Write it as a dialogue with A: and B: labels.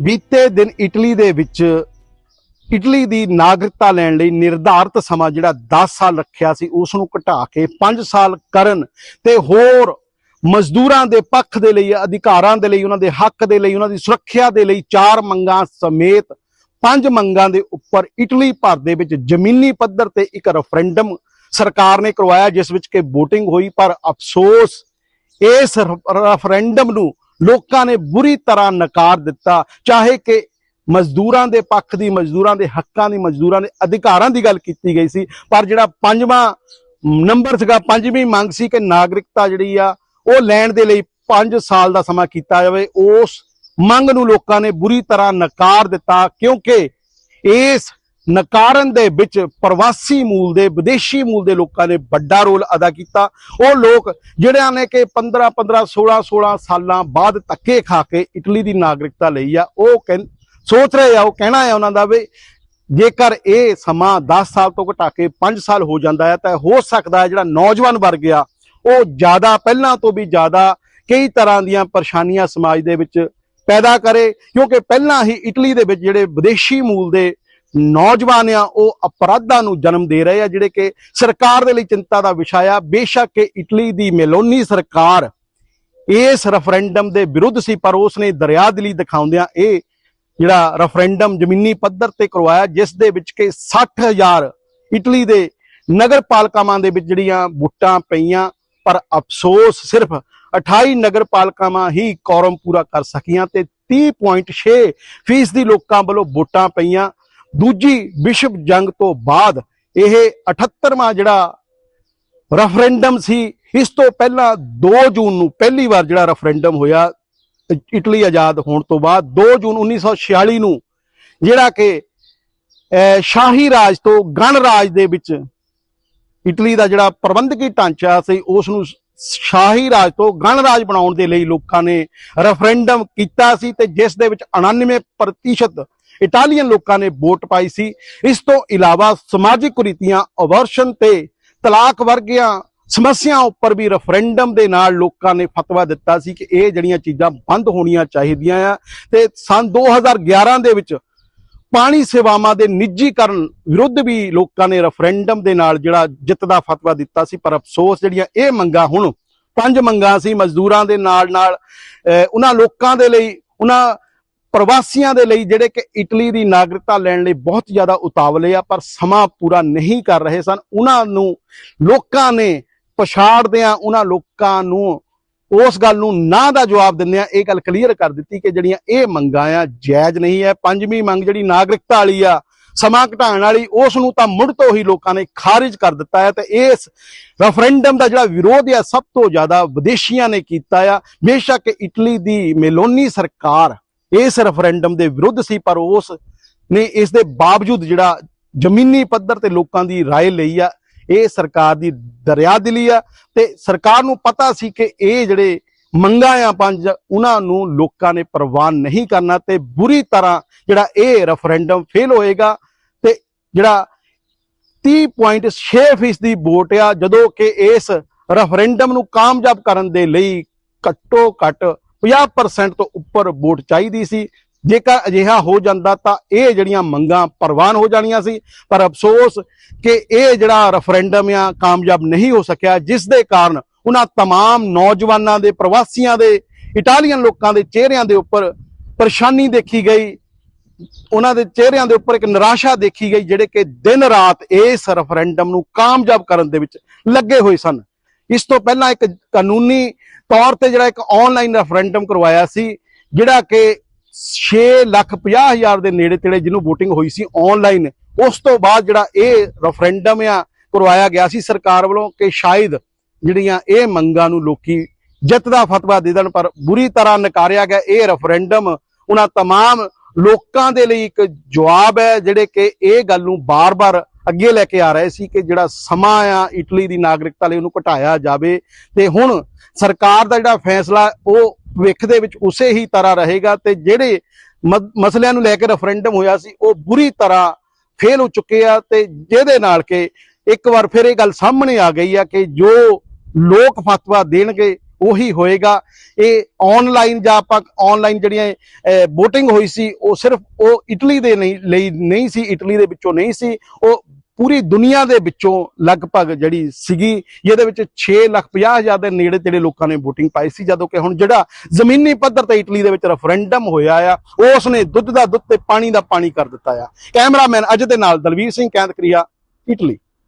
A: ਬੀਤੇ ਦਿਨ ਇਟਲੀ ਦੇ ਵਿੱਚ ਇਟਲੀ ਦੀ ਨਾਗਰਿਕਤਾ ਲੈਣ ਲਈ ਨਿਰਧਾਰਤ ਸਮਾਂ ਜਿਹੜਾ 10 ਸਾਲ ਰੱਖਿਆ ਸੀ ਉਸ ਨੂੰ ਘਟਾ ਕੇ 5 ਸਾਲ ਕਰਨ ਤੇ ਹੋਰ ਮਜ਼ਦੂਰਾਂ ਦੇ ਪੱਖ ਦੇ ਲਈ, ਅਧਿਕਾਰਾਂ ਦੇ ਲਈ, ਉਹਨਾਂ ਦੇ ਹੱਕ ਦੇ ਲਈ, ਉਹਨਾਂ ਦੀ ਸੁਰੱਖਿਆ ਦੇ ਲਈ ਚਾਰ ਮੰਗਾਂ ਸਮੇਤ ਪੰਜ ਮੰਗਾਂ ਦੇ ਉੱਪਰ ਇਟਲੀ ਭਰ ਦੇ ਵਿੱਚ ਜ਼ਮੀਨੀ ਪੱਧਰ ਤੇ ਇੱਕ ਰੈਫਰੈਂਡਮ ਸਰਕਾਰ ਨੇ ਕਰਵਾਇਆ, ਜਿਸ ਵਿੱਚ ਕਿ VOTING ਹੋਈ, ਪਰ ਅਫਸੋਸ ਇਸ ਰੈਫਰੈਂਡਮ ਨੂੰ ਲੋਕਾਂ ਨੇ ਬੁਰੀ ਤਰ੍ਹਾਂ ਨਕਾਰ ਦਿੱਤਾ। ਚਾਹੇ ਕਿ ਮਜ਼ਦੂਰਾਂ ਦੇ ਪੱਖ ਦੀ, ਮਜ਼ਦੂਰਾਂ ਦੇ ਹੱਕਾਂ ਦੀ, ਮਜ਼ਦੂਰਾਂ ਦੇ ਅਧਿਕਾਰਾਂ ਦੀ ਗੱਲ ਕੀਤੀ ਗਈ ਸੀ, ਪਰ ਜਿਹੜਾ ਪੰਜਵਾਂ ਨੰਬਰ ਸੀਗਾ, ਪੰਜਵੀਂ ਮੰਗ ਸੀ ਕਿ ਨਾਗਰਿਕਤਾ ਜਿਹੜੀ ਆ, ਉਹ ਲੈਣ ਦੇ ਲਈ 5 ਸਾਲ ਦਾ ਸਮਾਂ ਕੀਤਾ ਜਾਵੇ। ਉਸ ਮੰਗ ਨੂੰ ਲੋਕਾਂ ਨੇ ਬੁਰੀ ਤਰ੍ਹਾਂ ਨਕਾਰ ਦਿੱਤਾ, ਕਿਉਂਕਿ ਇਸ ਨਕਾਰਨ ਦੇ ਵਿੱਚ ਪ੍ਰਵਾਸੀ ਮੂਲ ਦੇ, ਵਿਦੇਸ਼ੀ ਮੂਲ ਦੇ ਲੋਕਾਂ ਨੇ ਵੱਡਾ ਰੋਲ ਅਦਾ ਕੀਤਾ। ਉਹ ਲੋਕ ਜਿਹੜਿਆਂ ਨੇ ਕਿ 15 15 16 16 ਸਾਲਾਂ ਬਾਅਦ ਧੱਕੇ ਖਾ ਕੇ ਇਟਲੀ ਦੀ ਨਾਗਰਿਕਤਾ ਲਈ ਆ, ਉਹ ਕਹਿੰ- ਸੋਚ ਰਹੇ ਆ, ਉਹ ਕਹਿਣਾ ਹੈ ਉਹਨਾਂ ਦਾ ਵੀ ਜੇਕਰ ਇਹ ਸਮਾਂ 10 ਸਾਲ ਤੋਂ ਘਟਾ ਕੇ 5 ਸਾਲ ਹੋ ਜਾਂਦਾ ਹੈ ਤਾਂ ਹੋ ਸਕਦਾ ਹੈ ਜਿਹੜਾ ਨੌਜਵਾਨ ਵਰਗ ਆ, ਉਹ ਜ਼ਿਆਦਾ ਪਹਿਲਾਂ ਤੋਂ ਵੀ ਜ਼ਿਆਦਾ ਕਈ ਤਰ੍ਹਾਂ ਦੀਆਂ ਪਰੇਸ਼ਾਨੀਆਂ ਸਮਾਜ ਦੇ ਵਿੱਚ ਪੈਦਾ ਕਰੇ, ਕਿਉਂਕਿ ਪਹਿਲਾਂ ਹੀ ਇਟਲੀ ਦੇ ਵਿੱਚ ਜਿਹੜੇ ਵਿਦੇਸ਼ੀ ਮੂਲ ਦੇ ਨੌਜਵਾਨ ਆ ਉਹ ਅਪਰਾਧਾਂ ਨੂੰ ਜਨਮ ਦੇ ਰਹੇ ਆ, ਜਿਹੜੇ ਕਿ ਸਰਕਾਰ ਦੇ ਲਈ ਚਿੰਤਾ ਦਾ ਵਿਸ਼ਾ ਆ। ਬੇਸ਼ੱਕ ਕਿ ਇਟਲੀ ਦੀ ਮੈਲੋਨੀ ਸਰਕਾਰ ਇਸ ਰੈਫਰੈਂਡਮ ਦੇ ਵਿਰੁੱਧ ਸੀ, ਪਰ ਉਸ ਨੇ ਦਰਿਆਦਿਲੀ ਦਿਖਾਉਂਦਿਆਂ ਇਹ ਜਿਹੜਾ ਰੈਫਰੈਂਡਮ ਜ਼ਮੀਨੀ ਪੱਧਰ ਤੇ ਕਰਵਾਇਆ, ਜਿਸ ਦੇ ਵਿੱਚ ਕਿ 60000 ਇਟਲੀ ਦੇ ਨਗਰ ਪਾਲਿਕਾਵਾਂ ਦੇ ਵਿੱਚ ਜਿਹੜੀਆਂ ਵੋਟਾਂ ਪਈਆਂ, ਪਰ ਅਫਸੋਸ ਸਿਰਫ 28 ਨਗਰ ਪਾਲਿਕਾਵਾਂ ਹੀ ਕੋਰਮ ਪੂਰਾ ਕਰ ਸਕੀਆਂ ਤੇ 30.6 ਫੀਸਦੀ ਲੋਕਾਂ ਵੱਲੋਂ ਵੋਟਾਂ ਪਈਆਂ। ਦੂਜੀ ਵਿਸ਼ਵ ਜੰਗ ਤੋਂ ਬਾਅਦ ਇਹ 78ਵਾਂ ਜਿਹੜਾ ਰੈਫਰੈਂਡਮ ਸੀ, ਇਸ ਤੋਂ ਪਹਿਲਾਂ 2 ਜੂਨ ਨੂੰ ਪਹਿਲੀ ਵਾਰ ਜਿਹੜਾ ਰੈਫਰੈਂਡਮ ਹੋਇਆ ਇਟਲੀ ਆਜ਼ਾਦ ਹੋਣ ਤੋਂ ਬਾਅਦ 2 ਜੂਨ 1946 ਨੂੰ ਜਿਹੜਾ ਕਿ ਸ਼ਾਹੀ ਰਾਜ ਤੋਂ ਗਣਰਾਜ ਦੇ ਵਿੱਚ ਇਟਲੀ ਦਾ ਜਿਹੜਾ ਪ੍ਰਬੰਧਕੀ ਢਾਂਚਾ ਸੀ, ਉਸ ਨੂੰ ਸ਼ਾਹੀ ਰਾਜ ਤੋਂ ਗਣਰਾਜ ਬਣਾਉਣ ਦੇ ਲਈ ਲੋਕਾਂ ਨੇ ਰੈਫਰੈਂਡਮ ਕੀਤਾ ਸੀ ਤੇ ਜਿਸ ਦੇ ਵਿੱਚ 99% ਇਟਾਲੀਅਨ ਲੋਕਾਂ ਨੇ ਵੋਟ ਪਾਈ ਸੀ। ਇਸ ਤੋਂ ਇਲਾਵਾ ਸਮਾਜਿਕ ਕੁਰੀਤੀਆਂ ਅਵਰਸ਼ਨ ਤੇ ਤਲਾਕ ਵਰਗੀਆਂ ਸਮੱਸਿਆ ਉੱਪਰ ਵੀ ਰੈਫਰੈਂਡਮ ਦੇ ਨਾਲ ਲੋਕਾਂ ਨੇ ਫਤਵਾ ਦਿੱਤਾ ਸੀ ਕਿ ਇਹ ਜਿਹੜੀਆਂ ਚੀਜ਼ਾਂ ਬੰਦ ਹੋਣੀਆਂ ਚਾਹੀਦੀਆਂ ਆ। ਤੇ ਸਨ 2011 ਦੇ ਵਿੱਚ ਪਾਣੀ ਸੇਵਾਵਾਂ ਦੇ ਨਿੱਜੀਕਰਨ ਵਿਰੁੱਧ ਵੀ ਲੋਕਾਂ ਨੇ ਰੈਫਰੈਂਡਮ ਦੇ ਨਾਲ ਜਿਹੜਾ ਜਿੱਤ ਦਾ ਫਤਵਾ ਦਿੱਤਾ ਸੀ। ਪਰ ਅਫਸੋਸ ਜਿਹੜੀਆਂ ਇਹ ਮੰਗਾਂ ਹੁਣ ਪੰਜ ਮੰਗਾਂ ਸੀ ਮਜ਼ਦੂਰਾਂ ਦੇ ਨਾਲ ਨਾਲ ਉਹਨਾਂ ਲੋਕਾਂ ਦੇ ਲਈ, ਉਹਨਾਂ ਪ੍ਰਵਾਸੀਆਂ ਦੇ ਲਈ ਜਿਹੜੇ ਕਿ ਇਟਲੀ ਦੀ ਨਾਗਰਿਕਤਾ ਲੈਣ ਲਈ ਬਹੁਤ ਜ਼ਿਆਦਾ ਉਤਾਵਲੇ ਆ, ਪਰ ਸਮਾਂ ਪੂਰਾ ਨਹੀਂ ਕਰ ਰਹੇ ਸਨ। ਉਹਨਾਂ ਨੂੰ ਲੋਕਾਂ ਨੇ ਪਛਾੜਦਿਆਂ ਉਹਨਾਂ ਲੋਕਾਂ ਨੂੰ ਉਸ ਗੱਲ ਨੂੰ ਨਾ ਦਾ ਜਵਾਬ ਦਿੰਦਿਆਂ ਇਹ ਗੱਲ ਕਲੀਅਰ ਕਰ ਦਿੱਤੀ ਕਿ ਜਿਹੜੀਆਂ ਇਹ ਮੰਗਾਂ ਆ, ਜਾਇਜ਼ ਨਹੀਂ ਹੈ ਪੰਜਵੀਂ ਮੰਗ ਜਿਹੜੀ ਨਾਗਰਿਕਤਾ ਵਾਲੀ ਆ, ਸਮਾਂ ਘਟਾਉਣ ਵਾਲੀ, ਉਸ ਨੂੰ ਤਾਂ ਮੁੜ ਤੋਂ ਹੀ ਲੋਕਾਂ ਨੇ ਖਾਰਿਜ ਕਰ ਦਿੱਤਾ ਹੈ ਤੇ ਇਸ ਰੈਫਰੈਂਡਮ ਦਾ ਜਿਹੜਾ ਵਿਰੋਧ ਆ, ਸਭ ਤੋਂ ਜ਼ਿਆਦਾ ਵਿਦੇਸ਼ੀਆਂ ਨੇ ਕੀਤਾ ਆ। ਬੇਸ਼ੱਕ ਇਟਲੀ ਦੀ ਮੇਲੋਨੀ ਸਰਕਾਰ ਇਸ ਰੈਫਰੈਂਡਮ ਦੇ ਵਿਰੁੱਧ ਸੀ ਪਰ ਉਸ ਨੇ ਇਸ ਦੇ ਬਾਵਜੂਦ ਜਿਹੜਾ ਜ਼ਮੀਨੀ ਪੱਧਰ ਤੇ ਲੋਕਾਂ ਦੀ رائے ਲਈ ਆ ਇਹ ਸਰਕਾਰ ਦੀ ਦਰਿਆਦਿਲੀ ਆ ਤੇ ਸਰਕਾਰ ਨੂੰ ਪਤਾ ਸੀ ਕਿ ਇਹ ਜਿਹੜੇ ਮੰਗਾਂ ਆ ਪੰਜ ਉਹਨਾਂ ਨੂੰ ਲੋਕਾਂ ਨੇ ਪ੍ਰਵਾਨ ਨਹੀਂ ਕਰਨਾ ਤੇ ਬੁਰੀ ਤਰ੍ਹਾਂ ਜਿਹੜਾ ਇਹ ਰੈਫਰੈਂਡਮ ਫੇਲ ਹੋਏਗਾ ਤੇ ਜਿਹੜਾ 30.6% ਦੀ ਵੋਟ ਆ ਜਦੋਂ ਕਿ ਇਸ ਰੈਫਰੈਂਡਮ ਨੂੰ ਕਾਮਯਾਬ ਕਰਨ ਦੇ ਲਈ ਘੱਟੋ ਘੱਟ 50% ਤੋਂ ਉੱਪਰ ਵੋਟ ਚਾਹੀਦੀ ਸੀ ਜੇਕਰ ਅਜਿਹਾ ਹੋ ਜਾਂਦਾ ਤਾਂ ਇਹ ਜਿਹੜੀਆਂ ਮੰਗਾਂ ਪ੍ਰਵਾਨ ਹੋ ਜਾਣੀਆਂ ਸੀ ਪਰ ਅਫਸੋਸ ਕਿ ਇਹ ਜਿਹੜਾ ਰੈਫਰੈਂਡਮ ਆ ਕਾਮਯਾਬ ਨਹੀਂ ਹੋ ਸਕਿਆ ਜਿਸ ਦੇ ਕਾਰਨ ਉਹਨਾਂ तमाम ਨੌਜਵਾਨਾਂ ਦੇ ਪ੍ਰਵਾਸੀਆਂ ਦੇ ਇਟਾਲੀਅਨ ਲੋਕਾਂ ਦੇ ਚਿਹਰਿਆਂ ਦੇ ਉੱਪਰ ਪਰੇਸ਼ਾਨੀ ਦੇਖੀ ਗਈ ਉਹਨਾਂ ਦੇ ਚਿਹਰਿਆਂ ਦੇ ਉੱਪਰ ਇੱਕ ਨਿਰਾਸ਼ਾ ਦੇਖੀ ਗਈ ਜਿਹੜੇ ਕਿ ਦਿਨ ਰਾਤ ਇਸ ਰੈਫਰੈਂਡਮ ਨੂੰ ਕਾਮਯਾਬ ਕਰਨ ਦੇ ਵਿੱਚ ਲੱਗੇ ਹੋਏ ਸਨ ਇਸ ਤੋਂ ਪਹਿਲਾਂ ਇੱਕ ਕਾਨੂੰਨੀ ਤੌਰ ਤੇ ਜਿਹੜਾ ਇੱਕ ਆਨਲਾਈਨ ਰੈਫਰੈਂਡਮ ਕਰਵਾਇਆ ਸੀ ਜਿਹੜਾ ਕਿ 6 ਲੱਖ 50 ਹਜ਼ਾਰ ਦੇ ਨੇੜੇ ਤੇੜੇ ਜਿਹਨੂੰ VOTING ਹੋਈ ਸੀ ਆਨਲਾਈਨ ਉਸ ਤੋਂ ਬਾਅਦ ਜਿਹੜਾ ਇਹ ਰੈਫਰੈਂਡਮ ਆ ਕਰਵਾਇਆ ਗਿਆ ਸੀ ਸਰਕਾਰ ਵੱਲੋਂ ਕਿ ਸ਼ਾਇਦ ਜਿਹੜੀਆਂ ਇਹ ਮੰਗਾਂ ਨੂੰ ਲੋਕੀ ਜਿੱਤ ਦਾ ਫਤਵਾ ਦੇ ਦੇਣ ਪਰ ਬੁਰੀ ਤਰ੍ਹਾਂ ਨਕਾਰਿਆ ਗਿਆ ਇਹ ਰੈਫਰੈਂਡਮ ਉਹਨਾਂ तमाम ਲੋਕਾਂ ਦੇ ਲਈ ਇੱਕ ਜਵਾਬ ਹੈ ਜਿਹੜੇ ਕਿ ਇਹ ਗੱਲ ਨੂੰ ਬਾਰ-ਬਾਰ ਅੱਗੇ ਲੈ ਕੇ ਆ ਰਹੇ ਸੀ ਕਿ ਜਿਹੜਾ ਸਮਾਂ ਆ ਇਟਲੀ ਦੀ ਨਾਗਰਿਕਤਾ ਲਈ ਉਹਨੂੰ ਘਟਾਇਆ ਜਾਵੇ ਤੇ ਹੁਣ ਸਰਕਾਰ ਦਾ ਜਿਹੜਾ ਫੈਸਲਾ ਉਹ ਭਵਿੱਖ ਦੇ ਵਿੱਚ ਉਸੇ ਹੀ ਤਰ੍ਹਾਂ ਰਹੇਗਾ ਤੇ ਜਿਹੜੇ ਮ- ਮਸਲਿਆਂ ਨੂੰ ਲੈ ਕੇ ਰੈਫਰੈਂਡਮ ਹੋਇਆ ਸੀ, ਉਹ ਬੁਰੀ ਤਰ੍ਹਾਂ ਫੇਲ ਹੋ ਚੁੱਕੇ ਆ ਤੇ ਜਿਹਦੇ ਨਾਲ ਕਿ ਇੱਕ ਵਾਰ ਫਿਰ ਇਹ ਗੱਲ ਸਾਹਮਣੇ ਆ ਗਈ ਆ ਕਿ ਜੋ ਲੋਕ ਫਤਵਾ ਦੇਣਗੇ ਉਹੀ ਹੋਏਗਾ। ਇਹ ਆਨਲਾਈਨ ਜਾਂ ਆਪਾਂ ਆਨਲਾਈਨ ਜਿਹੜੀਆਂ VOTING ਹੋਈ ਸੀ, ਉਹ ਸਿਰਫ ਉਹ ਇਟਲੀ ਦੇ ਨਹੀਂ, ਲਈ ਨਹੀਂ ਸੀ ਇਟਲੀ ਦੇ ਵਿੱਚੋਂ ਨਹੀਂ ਸੀ। ਉਹ ਪੂਰੀ ਦੁਨੀਆ ਦੇ ਵਿੱਚੋਂ ਲਗਭਗ ਜਿਹੜੀ ਸੀਗੀ, ਜਿਹਦੇ ਵਿੱਚ 6 ਲੱਖ 50 ਹਜ਼ਾਰ ਦੇ ਨੇੜੇ ਤੇੜੇ ਲੋਕਾਂ ਨੇ VOTING ਪਾਈ ਸੀ। ਜਦੋਂ ਕਿ ਹੁਣ ਜਿਹੜਾ ਜ਼ਮੀਨੀ ਪੱਧਰ ਤੇ ਇਟਲੀ ਦੇ ਵਿੱਚ ਰੈਫਰੈਂਡਮ ਹੋਇਆ ਆ, ਉਸ ਨੇ ਦੁੱਧ ਦਾ ਦੁੱਧ ਤੇ ਪਾਣੀ ਦਾ ਪਾਣੀ ਕਰ ਦਿੱਤਾ ਆ। ਕੈਮਰਾਮੈਨ ਅਜੇ ਦੇ ਨਾਲ ਦਲਵੀਰ ਸਿੰਘ ਕੈਂਦਕਰੀਆ ਇਟਲੀ